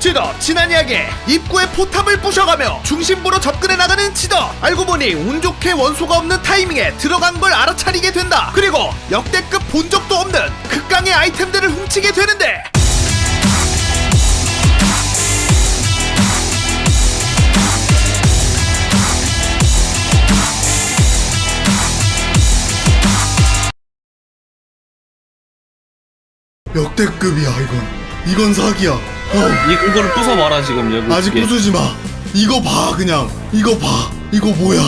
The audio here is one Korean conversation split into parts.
지더 지난 이야기에 입구의 포탑을 부셔가며 중심부로 접근해 나가는 지더. 알고 보니 운 좋게 원소가 없는 타이밍에 들어간 걸 알아차리게 된다. 그리고 역대급 본 적도 없는 극강의 아이템들을 훔치게 되는데. 역대급이야 이건 이건 사기야 어. 이 그거를 부숴 봐라 지금 여기 아직 이게. 부수지 마. 이거 봐 그냥. 이거 봐. 이거 뭐야?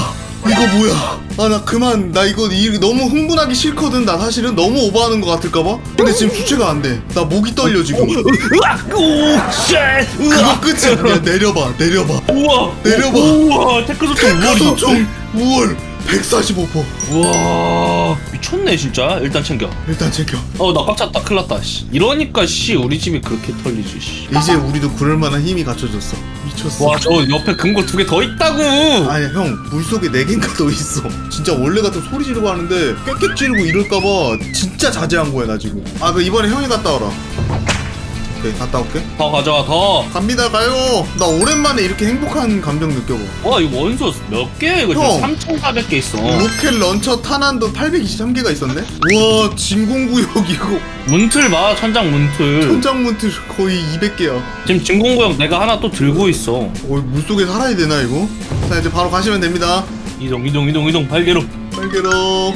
이거 뭐야? 아 나 그만 나 이거 이, 너무 흥분하기 싫거든. 나 사실은 너무 오버하는 것 같을까봐. 근데 지금 주체가 안 돼. 나 목이 떨려 지금. 으악! 오! 쉣! 그거 으악! 끝이야. 그냥 내려봐. 내려봐. 우와! 내려봐. 우와! 테크소총 우월이다 소총 우월 145%. 우와 미쳤네 진짜 일단 챙겨 일단 챙겨. 어나 꽉 찼다 큰일 났다 씨 이러니까 씨 우리 집이 그렇게 털리지 씨. 이제 우리도 그럴 만한 힘이 갖춰졌어. 미쳤어. 와 저 옆에 금고 두 개 더 있다고 아니 형 물속에 네 개인가 더 있어 진짜 원래 같은 소리 지르고 하는데 꽥꽥 지르고 이럴까봐 진짜 자제한 거야 나 지금 아그 이번에 형이 갔다 와라 오케이 갔다 올게. 더 가져와 더와 갑니다 가요. 나 오랜만에 이렇게 행복한 감정 느껴봐 이거 원소 몇 개야 이거 형. 지금 3,400개 있어. 로켓 런처 탄환도 823개가 있었네? 우와 진공구역 이거. 문틀 봐 천장 문틀. 천장문틀 거의 200개야. 지금 진공구역 내가 하나 또 들고 있어. 어 물속에 살아야 되나 이거? 자 이제 바로 가시면 됩니다. 이동 이동 이동 이동. 발개로 빨개로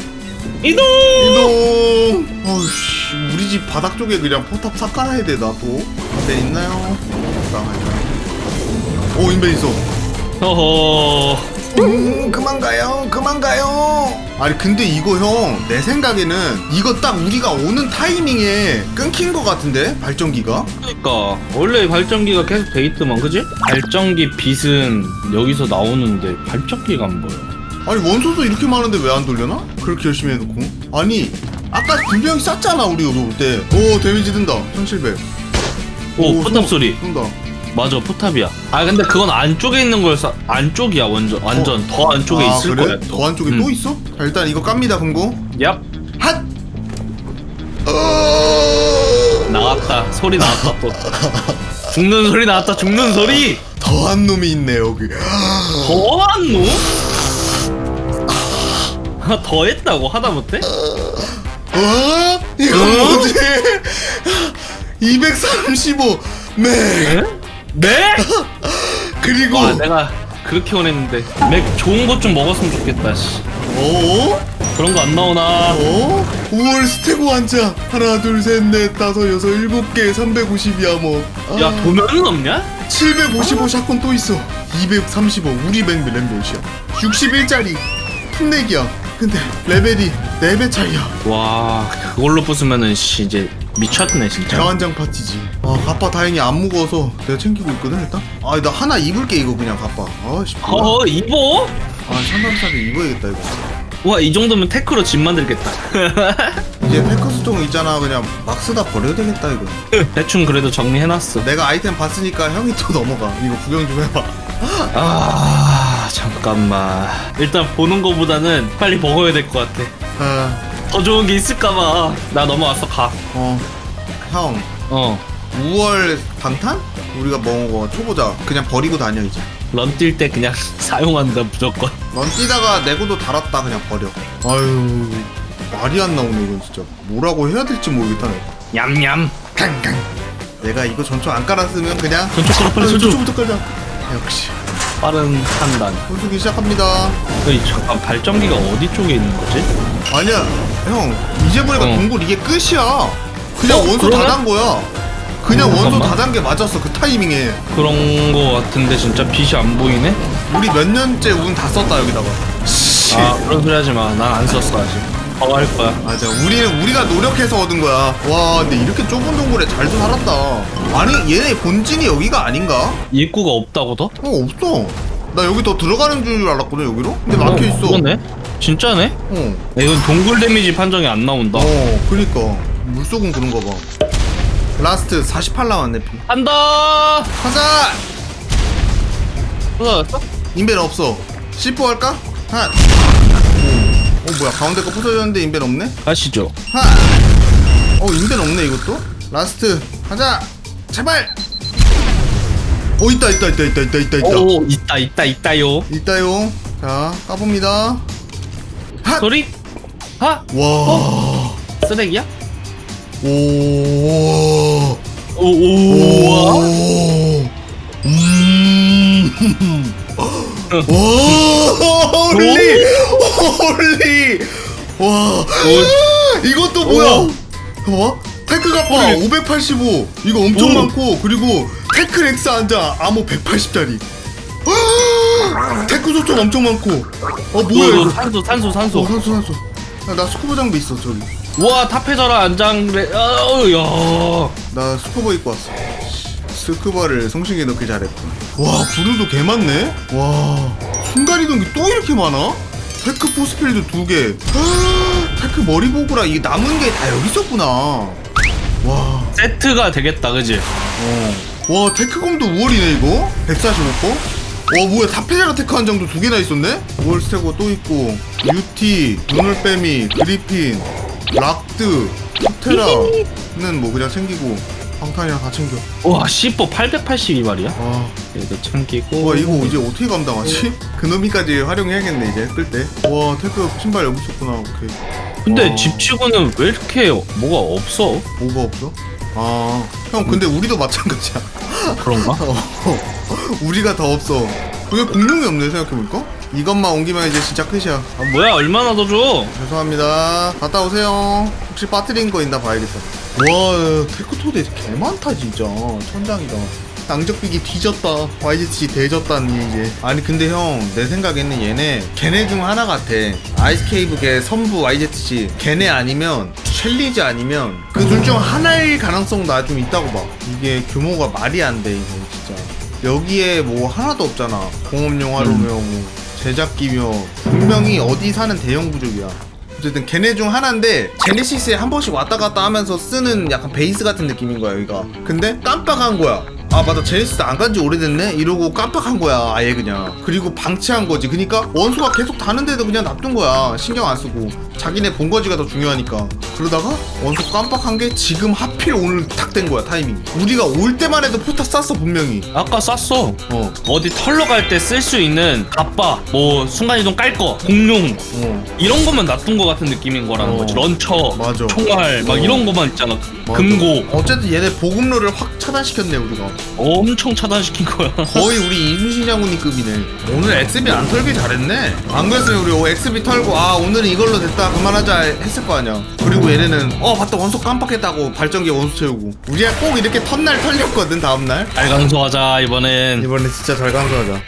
이동! 이동. 어우씨, 우리 집 바닥 쪽에 그냥 포탑 싹 깔아야 돼, 나 또. 네, 있나요? 잠깐만요. 오, 인벤 있어. 허허 음, 그만 가요, 그만 가요. 아니, 근데 이거 형, 내 생각에는 이거 딱 우리가 오는 타이밍에 끊긴 것 같은데? 발전기가? 그러니까 원래 발전기가 계속 돼 있더만 그지? 발전기 빛은 여기서 나오는데 발전기가 안 보여 아니, 원소도 이렇게 많은데 왜 안 돌려나? 그렇게 열심히 해놓고. 아니, 아까 분명히 쐈잖아, 우리 여기 올 때. 오, 데미지 든다. 1700. 오 포탑 소리 쏜다. 맞아 포탑이야 아 근데 그건 안쪽에 있는 거였어 안쪽이야 완전 완전 더 안쪽에 아, 있을 그래? 거야 더 안쪽에 음. 또 있어? 자, 일단 이거 깝니다, 금고. 얍 핫! 어... 나왔다 소리 나왔다 또 죽는 소리 나왔다 죽는 소리 더한 놈이 있네, 여기. 더한 놈? 아, 더 했다고 하다못해? 어? 이거 어? 뭐지? 235 맥! 에? 네? 그리고 와 내가 그렇게 원했는데 맥 좋은 것 좀 먹었으면 좋겠다 씨 어? 그런 거 안 나오나 어? 5월 스테고 환자 하나 둘셋넷 다섯 여섯 일곱 개 350이야 뭐야 도면은 없냐? 755 샷건 또 있어 235 우리 맥 램벨이야 61짜리 풋내기야 근데 레벨이 4배 차이야 와 그걸로 부수면은 씨 이제 미쳤네 진짜 대환장 파티지. 아, 가빠 다행히 안 무거워서 내가 챙기고 있거든, 일단. 아, 나 하나 입을게, 이거 그냥 가빠. 아, 씨. 뭐야. 어 입어? 아, 삼삼사를 입어야겠다, 이거. 와 이 정도면 테크로 집 만들겠다 이제 패커스통 있잖아, 그냥 막 쓰다 버려야 되겠다, 이거. 대충 그래도 정리해놨어 내가 아이템 봤으니까 형이 또 넘어가. 이거 구경 좀 해봐. 아 잠깐만 일단 보는 거보다는 빨리 먹어야 될 것 같아 아, 더 좋은 게 있을까봐 나 넘어왔어 어. 형, 가어 5월 방탄? 우리가 먹은 거 초보자. 그냥 버리고 다녀, 이제. 런 뛸 때 그냥 사용한다 무조건 넌 뛰다가 내구도 달았다, 그냥 버려. 아유, 말이 안 나오네, 이건 진짜. 뭐라고 해야 될지 모르겠다, 내가. 냠냠. 내가 이거 전초 안 깔았으면 그냥 전초 깔아, 빨리 전초. 전초부터 깔자. 역시 빠른 판단 분수기 시작합니다. 어이 잠깐 발전기가 어디 쪽에 있는 거지? 아니야, 형 이제 보니까 어. 동굴 이게 끝이야. 그냥 어, 원소 그러네? 다단 거야. 그냥 어, 원소 잠깐만. 다 단 게 맞았어 그 타이밍에. 그런 거 같은데 진짜 빛이 안 보이네? 우리 몇 년째 운 다 썼다 여기다가. 씨. 아 그런 소리 하지 마 난 안 썼어 아직 더할 거야 맞아, 우리는 우리가 노력해서 얻은 거야. 와, 근데 이렇게 좁은 동굴에 잘도 살았다. 아니, 얘네 본진이 여기가 아닌가? 입구가 없다고 더? 어, 없어. 나 여기 더 들어가는 줄 알았거든 여기로. 근데 막혀 있어. 그러네 진짜네? 어. 야, 이건 동굴 데미지 판정이 안 나온다 어, 그니까 물속은 그런가 봐. 라스트 48 남았네 피. 한다 가자. 부서졌어? 인벤 없어. C4 할까? 하나. 오. 어 뭐야 가운데 거 부서졌는데 인벤 없네? 가시죠 하나. 어 인벤 없네 이것도. 라스트 가자. 제발. 어 있다 있다 있다 있다 있다 있다 있다 오 있다 있다 있다요 있다요 자 까봅니다 핫! 소리 하 와 쓰레기야 오. 오오 오. 음. 와, 홀리, 홀리. 와, 이것도 뭐야? 봐봐. 테크 가파 585. 이거 엄청 오. 많고 그리고 테크 렉스 앉아 암호 180짜리. 테크 소총 엄청 많고. 어 뭐야 너, 너 이거? 산소 산소 산소 어 산소 산소. 야, 나 스쿠버 장비 있어 저기. 와 탑해져라 안장래 어야 나 스쿠버 입고 왔어. 스쿠버를 송신기에 넣기 잘했군. 와, 구르도 개 많네? 와, 순간 이동기 또 이렇게 많아? 테크 포스필드 두 개. 테크 머리보구라 이 남은 게 다 여기 있었구나. 와, 세트가 되겠다 그지 어. 와, 테크검도 5월이네, 이거? 145%? 와, 뭐야, 다페자라 테크 한 장도 두 개나 있었네? 5월 스테고 또 있고, UT, 눈을빼미, 그리핀, 락드, 토테라는 뭐 그냥 챙기고, 방탄이랑 다 챙겨. 와 C4 882발이야 와, 이거 챙기고 와 이거 이제 어떻게 감당하지? 그놈이까지 활용해야겠네 이제 끌 때. 와 테크 신발 여기 있었구나. 오케이. 근데 와. 집치고는 왜 이렇게 뭐가 없어 뭐가 없어? 아, 형 근데 우리도 마찬가지야. 그런가 어, 우리가 더 없어. 그게 공룡이 없네 생각해보니까. 이것만 옮기면 이제 진짜 끝이야. 아, 뭐야 얼마나 더 줘? 죄송합니다. 갔다 오세요. 혹시 빠뜨린 거 있나 봐야겠다. 와, 테크토대 개 많다 진짜. 천장이다. 낭적비기 뒤졌다. YGT 대졌다니 이제. 아니 근데 형 내 생각에는 얘네 걔네 중 하나 같아. 아이스케이브 걔 선부 YGT 걔네 아니면 챌리즈 아니면 그 둘 중 하나일 가능성 나 좀 있다고 봐. 이게 규모가 말이 안 돼 이거 진짜. 여기에 뭐 하나도 없잖아. 공업용 화로며 뭐 제작기며 분명히 어디 사는 대형 부족이야. 어쨌든 걔네 중 하나인데 제네시스에 한 번씩 왔다 갔다 하면서 쓰는 약간 베이스 같은 느낌인 거야 여기가. 근데 깜빡한 거야. 아 맞다 제네시스 안 간 지 오래됐네? 이러고 깜빡한 거야 아예 그냥. 그리고 방치한 거지. 그니까 원소가 계속 다는데도 그냥 놔둔 거야. 신경 안 쓰고. 자기네 본거지가 더 중요하니까. 그러다가 원소 깜빡한 게 지금 하필 오늘 탁 된 거야 타이밍 우리가 올 때만 해도 포탑 쐈어 분명히. 아까 쐈어. 어. 어디 털러 갈 때 쓸 수 있는 갑바 뭐 순간이동 깔거 공룡. 어. 이런 것만 놔둔 거 같은 느낌인 거라는 어. 거지. 런처 맞아. 총알 막 어. 이런 거만 있잖아. 맞아. 금고. 어쨌든 얘네 보급로를 확 차단시켰네 우리가 엄청 차단시킨 거야. 거의 우리 이순신 장군님급이네. 오늘 XB 안 털길 잘했네. 안 그랬으면 우리 XB 털고 아 오늘은 이걸로 됐다. 그만하자 했을 거 아니야. 그리고 얘네는 어 맞다. 원소 깜빡했다고 발전기 원소 채우고. 우리가 꼭 이렇게 턴날 털렸거든 다음 날. 잘 강소하자 이번엔. 이번에 진짜 잘 간수하자